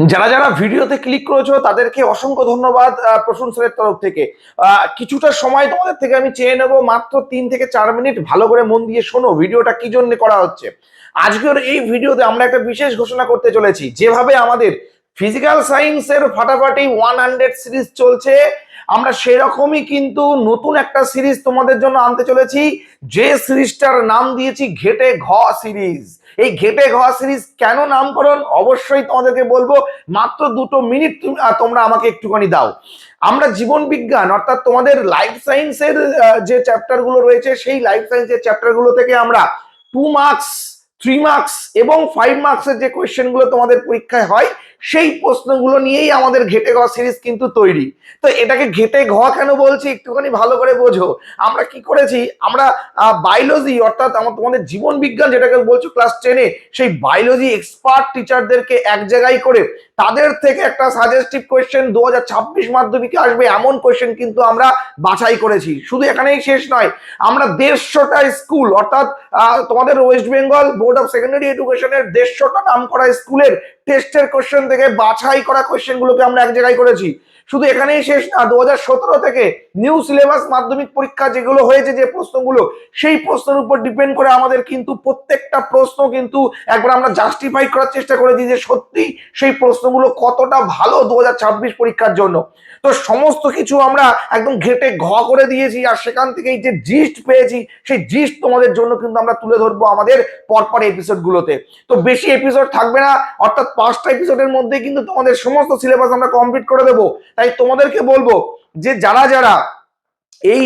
যারা যারা ভিডিওতে ক্লিক করেছ তাদেরকে অসংখ্য ধন্যবাদ আহ, স্যারের তরফ থেকে। কিছুটা সময় তোমাদের থেকে আমি চেয়ে নেব মাত্র তিন থেকে চার মিনিট। ভালো করে মন দিয়ে শোনো ভিডিওটা কি জন্য করা হচ্ছে। আজকের এই ভিডিওতে আমরা একটা বিশেষ ঘোষণা করতে চলেছি। যেভাবে আমাদের ফিজিক্যাল সায়েন্সের ফাটাফাটি ওয়ান হান্ড্রেড সিরিজ চলছে। আমরা সেরকমই কিন্তু নতুন একটা সিরিজ তোমাদের জন্য আনতে চলেছি। যে সিরিজটার নাম দিয়েছি ঘেটে ঘ সিরিজ এই ঘেটে ঘ সিরিজ কেন নামকরণ? অবশ্যই তোমাদেরকে বলব, মাত্র দুটো মিনিট তুমি- তোমরা আমাকে একটুখানি দাও। আমরা জীবন বিজ্ঞান, অর্থাৎ তোমাদের লাইফ সায়েন্সের যে চ্যাপ্টারগুলো রয়েছে, সেই লাইফ সায়েন্সের চ্যাপ্টারগুলো থেকে আমরা টু মার্কস থ্রি মার্কস এবং ফাইভ মার্কসের যে কোয়েশ্চেনগুলো তোমাদের পরীক্ষায় হয় সেই প্রশ্নগুলো নিয়েই আমাদের ঘেটে ঘ সিরিজ কিন্তু তৈরি। তো এটাকে ঘেটে ঘ কেন বলছি একটুখানি ভালো করে বোঝো। আমরা কি করেছি? আমরা বায়োলজি অর্থাৎ আমার তোমাদের জীবন বিজ্ঞান যেটাকে বলছো ক্লাস টেনে সেই বায়োলজি এক্সপার্ট টিচারদেরকে এক জায়গায় করে তাদের থেকে একটা সাজেস্টিভ কোয়েশ্চেন দু হাজার ছাব্বিশ মাধ্যমিকে আসবে এমন কোয়েশ্চেন কিন্তু আমরা বাছাই করেছি। শুধু এখানেই শেষ নয়, আমরা দেড়শোটা স্কুল অর্থাৎ তোমাদের West Bengal board of secondary এডুকেশনের দেড়শোটা নাম করা স্কুলের টেস্টের কোশ্চেন থেকে বাছাই করা কোশ্চেন গুলোকে আমরা এক জায়গায় করেছি। শুধু এখানেই শেষ না, দু হাজার সতেরো থেকে নিউ সিলেবাস মাধ্যমিক পরীক্ষা যেগুলো হয়েছে, যে প্রশ্নগুলো, সেই প্রশ্নের উপর ডিপেন্ড করে আমাদের কিন্তু প্রত্যেকটা প্রশ্ন কিন্তু একবার আমরা জাস্টিফাই করার চেষ্টা করেছি যে সত্যি সেই প্রশ্নগুলো কতটা ভালো দুহাজার ছাব্বিশ পরীক্ষার জন্য। তো সমস্ত কিছু আমরা একদম ঘেটে ঘ করে দিয়েছি আর সেখান থেকেই যে জিস্ট পেয়েছি, সেই জিস্ট তোমাদের জন্য কিন্তু আমরা তুলে ধরবো আমাদের পরপর এপিসোডগুলোতে তো বেশি এপিসোড থাকবে না, অর্থাৎ পাঁচটা এপিসোডের মধ্যে কিন্তু তোমাদের সমস্ত সিলেবাস আমরা কমপ্লিট করে দেবো। তাই তোমাদেরকে বলব যে যারা যারা এই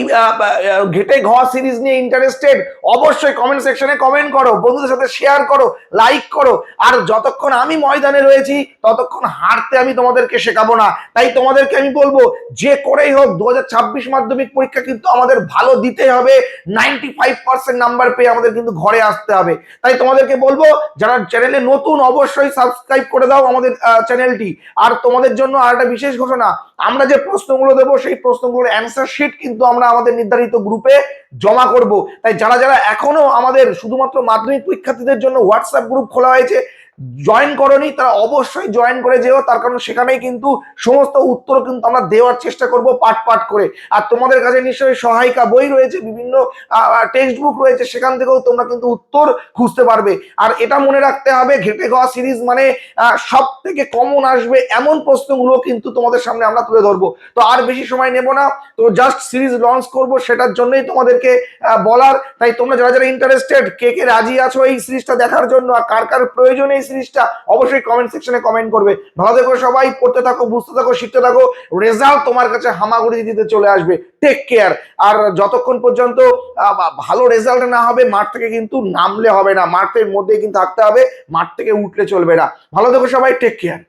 ঘেটে ঘ সিরিজ নিয়ে ইন্টারেস্টেড অবশ্যই কমেন্ট সেকশনে কমেন্ট করো, বন্ধুদের সাথে শেয়ার করো লাইক করো, আর যতক্ষণ আমি ময়দানে রয়েছি, ততক্ষণ হারতে আমি তোমাদেরকে শেখাবো না। তাই তোমাদেরকে আমি বলব, যে করেই হোক, দু হাজার ছাব্বিশ মাধ্যমিক পরীক্ষা কিন্তু আমাদের ভালো দিতে হবে নাইনটি ফাইভ পার্সেন্ট নাম্বার পেয়ে আমাদের কিন্তু ঘরে আসতে হবে। তাই তোমাদেরকে বলব, যারা চ্যানেলে নতুন, অবশ্যই সাবস্ক্রাইব করে দাও আমাদের চ্যানেলটি আর তোমাদের জন্য আর একটা বিশেষ ঘোষণা, আমরা যে প্রশ্নগুলো দেবো, সেই প্রশ্নগুলোর অ্যান্সার শিট কিন্তু আমরা আমাদের নির্ধারিত গ্রুপে জমা করব। তাই যারা যারা এখনও আমাদের শুধুমাত্র মাধ্যমিক পরীক্ষার্থীদের জন্য হোয়াটসঅ্যাপ গ্রুপ খোলা হয়েছে জয়েন করনি, তারা অবশ্যই জয়েন করে যেও। তার কারণ সেখানেই কিন্তু সমস্ত উত্তর কিন্তু আমরা দেওয়ার চেষ্টা করব পাট পাট করে। আর তোমাদের কাছে নিশ্চয়ই সহায়িকা বই রয়েছে, বিভিন্ন টেক্সট বুক রয়েছে, সেখান থেকেও তোমরা কিন্তু উত্তর খুঁজতে পারবে। আর এটা মনে রাখতে হবে, ঘেটে গাওয়া সিরিজ মানে সব থেকে কমন আসবে এমন প্রশ্নগুলো কিন্তু তোমাদের সামনে আমরা তুলে ধরবো। তো আর বেশি সময় নেব না, তো জাস্ট সিরিজ লঞ্চ করব, সেটার জন্যই তোমাদেরকে আহ, বলার। তাই তোমরা যারা যারা ইন্টারেস্টেড কে কে রাজি আছো এই সিরিজটা দেখার জন্য আর কার কার প্রয়োজন এই সিরিজটা অবশ্যই কমেন্ট সেকশনে কমেন্ট করবে। ভালো থেকো সবাই পড়তে থাকো বুঝতে থাকো শিখতে থাকো। রেজাল্ট তোমার কাছে হামাগুড়ি দিতে চলে আসবে। টেক কেয়ার আর যতক্ষণ পর্যন্ত ভালো রেজাল্ট না হবে মাঠ থেকে কিন্তু নামলে হবে না। মাঠের মধ্যে কিন্তু থাকতে হবে মাঠ থেকে উঠলে চলবে না। ভালো থেকো সবাই টেক কেয়ার